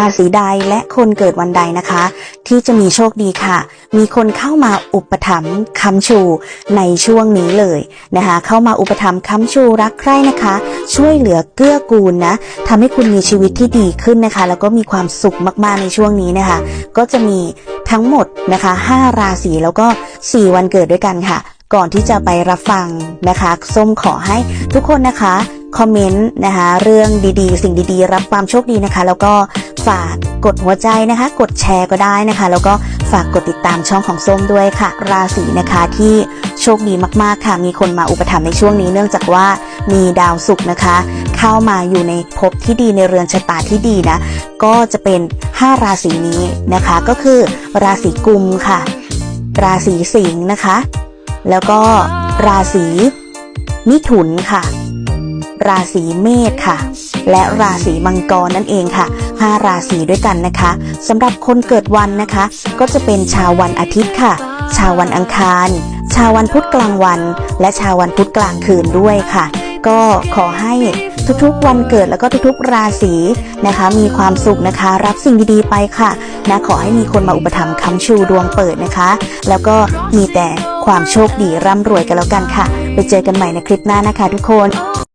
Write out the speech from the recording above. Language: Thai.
ราศีใดและคนเกิดวันใดนะคะ ที่จะมีโชคดีค่ะ มีคนเข้ามาอุปถัมภ์ค้ำชูในช่วงนี้เลยนะคะ เข้ามาอุปถัมภ์ค้ำชูรักใคร่นะคะ ช่วยเหลือเกื้อกูลนะทำให้คุณมีชีวิตที่ดีขึ้นนะคะ แล้วก็มีความสุขมากๆในช่วงนี้นะคะ ก็จะมีทั้งหมดนะคะ 5 ราศีแล้วก็ 4 วันเกิดด้วยกันค่ะ ก่อนที่จะไปรับฟังนะคะส้มขอให้ทุกคนนะคะคอมเมนต์นะคะเรื่องดีๆ สิ่งดีๆ รับความโชคดีนะคะ แล้วก็ ฝากกดหัวใจนะคะ กดแชร์ก็ได้นะคะ แล้วก็ฝากกดติดตามช่องของส้มด้วยค่ะ ราศีนะคะที่โชคดีมากๆค่ะ มีคนมาอุปถัมภ์ในช่วงนี้เนื่องจากว่ามีดาวศุกร์นะคะ เข้ามาอยู่ในภพที่ดีในเรือนชะตาที่ดีนะ ก็จะเป็น 5 ราศีนี้นะคะ ก็คือ ราศีกุมค่ะ ราศีสิงห์นะคะ แล้วก็ราศีมิถุนค่ะ ราศีเมษค่ะ และราศีมังกรนั่นเองค่ะ 5 ราศีด้วยกันนะคะสำหรับคนเกิดวันนะคะ ก็จะเป็นชาววันอาทิตย์ค่ะ ชาววันอังคาร ชาววันพุธกลางวัน และชาววันพุธกลางคืนด้วยค่ะ ก็ขอให้ทุกๆ วันเกิดแล้วก็ทุกๆ ราศีนะคะ มีความสุขนะคะ รับสิ่งดีๆไปค่ะนะขอให้มีคนมาอุปถัมภ์ค้ำชูดวงเปิดนะคะ แล้วก็มีแต่ความโชคดีร่ำรวยกันแล้วกันค่ะ ไปเจอกันใหม่ในคลิปหน้านะคะทุกคน